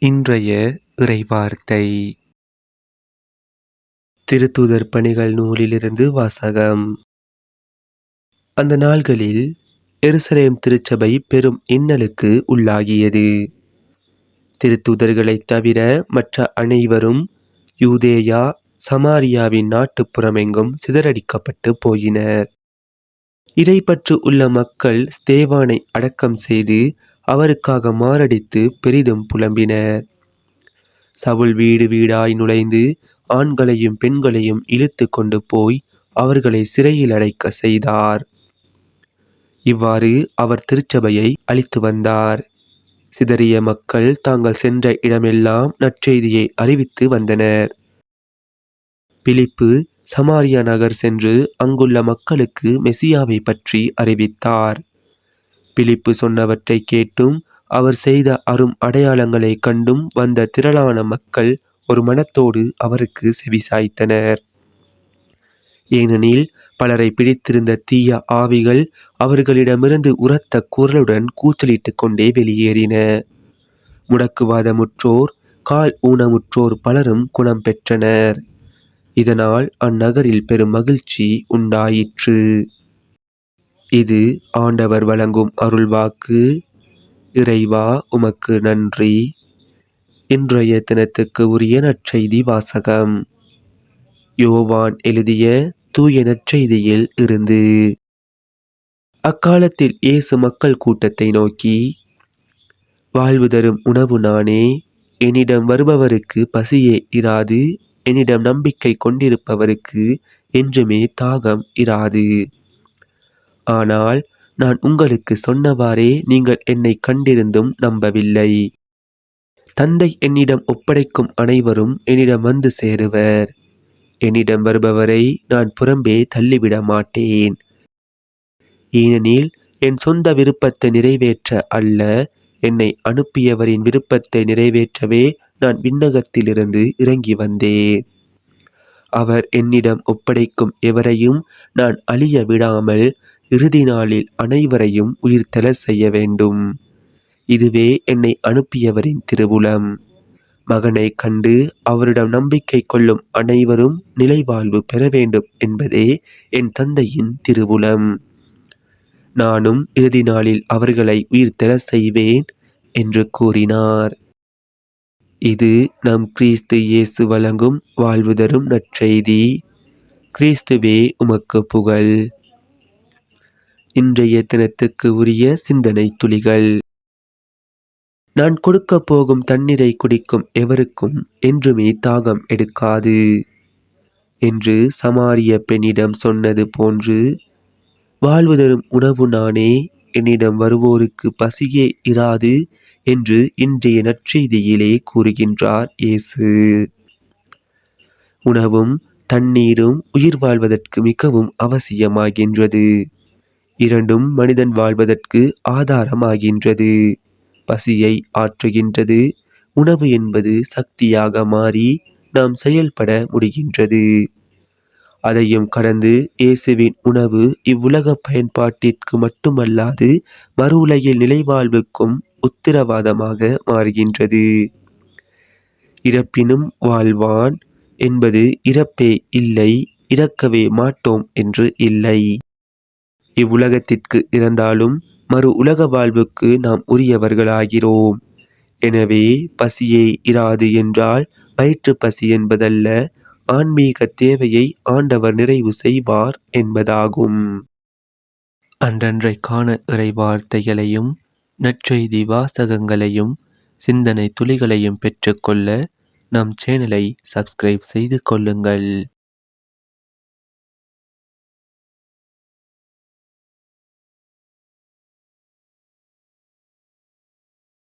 இன்றைய இறைவார்த்தை. திருத்தூதர் பணிகள் நூலிலிருந்து வாசகம். அந்த நாள்களில் எருசலேம் திருச்சபை பெரும் இன்னலுக்கு உள்ளாகியது. திருத்துதர்களைத் தவிர மற்ற அனைவரும் யூதேயா சமாரியாவின் நாட்டுப்புறமெங்கும் சிதறடிக்கப்பட்டு போயினர். இறைப்பற்று உள்ள மக்கள் ஸ்தேவானை அடக்கம் செய்து அவருக்காக மாரடித்து பெரிதும் புலம்பினர். சவுல் வீடு வீடாய் நுழைந்து ஆண்களையும் பெண்களையும் இழுத்து கொண்டு போய் அவர்களை சிறையில் அடைக்க செய்தார். இவ்வாறு அவர் திருச்சபையை அளித்து வந்தார். சிதறிய மக்கள் தாங்கள் சென்ற இடமெல்லாம் நற்செய்தியை அறிவித்து வந்தனர். பிலிப்பு சமாரியா நகர் சென்று அங்குள்ள மக்களுக்கு மெசியாவை பற்றி அறிவித்தார். பிலிப்பு சொன்னவற்றை கேட்டும் அவர் செய்த அரும் அடையாளங்களை கண்டும் வந்த திரளான மக்கள் ஒரு மனத்தோடு அவருக்கு செவிசாய்த்தனர் ஏனெனில் பலரை பிடித்திருந்த தீய ஆவிகள் அவர்களிடமிருந்து உரத்த குரலுடன் கூச்சலிட்டுக் கொண்டே வெளியேறின. முடக்குவாதமுற்றோர் கால் ஊனமுற்றோர் பலரும் குணம் பெற்றனர். இதனால் அந்நகரில் பெரும் மகிழ்ச்சி உண்டாயிற்று. இது ஆண்டவர் வழங்கும் அருள்வாக்கு. இறைவா உமக்கு நன்றி. இன்றைய தினத்துக்கு உரிய நற்செய்தி வாசகம். யோவான் எழுதிய தூய நற்செய்தியில் இருந்து அக்காலத்தில் இயேசு மக்கள் கூட்டத்தை நோக்கி வாழ்வு தரும் உணவு நானே என்னிடம் வருபவருக்கு பசியே இராது என்னிடம் நம்பிக்கை கொண்டிருப்பவருக்கு என்றுமே தாகம் இராது. ஆனால் நான் உங்களுக்கு சொன்னவாறே நீங்கள் என்னை கண்டிருந்தும் நம்பவில்லை. தந்தை என்னிடம் ஒப்படைக்கும் அனைவரும் என்னிடம் வந்து சேருவர். என்னிடம் வருபவரை நான் புறம்பே தள்ளிவிட மாட்டேன். ஏனெனில் என் சொந்த விருப்பத்தை நிறைவேற்ற அல்ல என்னை அனுப்பியவரின் விருப்பத்தை நிறைவேற்றவே நான் விண்ணகத்திலிருந்து இறங்கி வந்தேன். அவர் என்னிடம் ஒப்படைக்கும் எவரையும் நான் அழிய விடாமல் இறுதி நாளில் அனைவரையும் உயிர்த்தெழ செய்ய வேண்டும். இதுவே என்னை அனுப்பியவரின் திருவுளம். மகனை கண்டு அவரிடம் நம்பிக்கை கொள்ளும் அனைவரும் நிலைவாழ்வு பெற வேண்டும் என்பதே என் தந்தையின் திருவுளம். நானும் இறுதி நாளில் அவர்களை உயிர்த்தெழ செய்வேன் என்று கூறினார். இது நம் கிறிஸ்து இயேசு வழங்கும் வாழ்வுதரும் நற்செய்தி. கிறிஸ்துவே உமக்கு புகழ். இன்றைய தினத்துக்கு உரிய சிந்தனை துளிகள். நான் கொடுக்க போகும் தண்ணீரை குடிக்கும் எவருக்கும் என்றுமே தாகம் எடுக்காது. என்று சமாரிய பெண்ணிடம் சொன்னது போன்று வாழ்வு தரும் உணவு நானே என்னிடம் வருவோருக்கு பசியே இராது என்று இன்றைய நற்செய்தியிலே கூறுகின்றார் இயேசு. உணவும் தண்ணீரும் உயிர் வாழ்வதற்கு மிகவும் அவசியமாகின்றது. இரண்டும் மனிதன் வாழ்வதற்கு ஆதாரமாகின்றது. பசியை ஆற்றுகின்றது. உணவு என்பது சக்தியாக மாறி நாம் செயல்பட முடிகின்றது. அதையும் கடந்து இயேசுவின் உணவு இவ்வுலக பயன்பாட்டிற்கு மட்டுமல்லாது மறு உலகில் நிலைவாழ்வுக்கும் உத்தரவாதமாக மாறுகின்றது. இறப்பினும் வாழ்வான் என்பது இறப்பே இல்லை இறக்கவே மாட்டோம் என்று இல்லை. இவ்வுலகத்திற்கு இறந்தாலும் மறு உலக வாழ்வுக்கு நாம் உரியவர்களாகிறோம். எனவே பசியே இராது என்றால் வயிற்று பசி என்பதல்ல ஆன்மீக தேவையை ஆண்டவர் நிறைவு செய்வார் என்பதாகும். அன்றன்றைக்கான இறைவார்த்தைகளையும் நற்செய்தி வாசகங்களையும் சிந்தனை துளிகளையும் பெற்றுக்கொள்ள நம் சேனலை சப்ஸ்கிரைப் செய்து கொள்ளுங்கள்.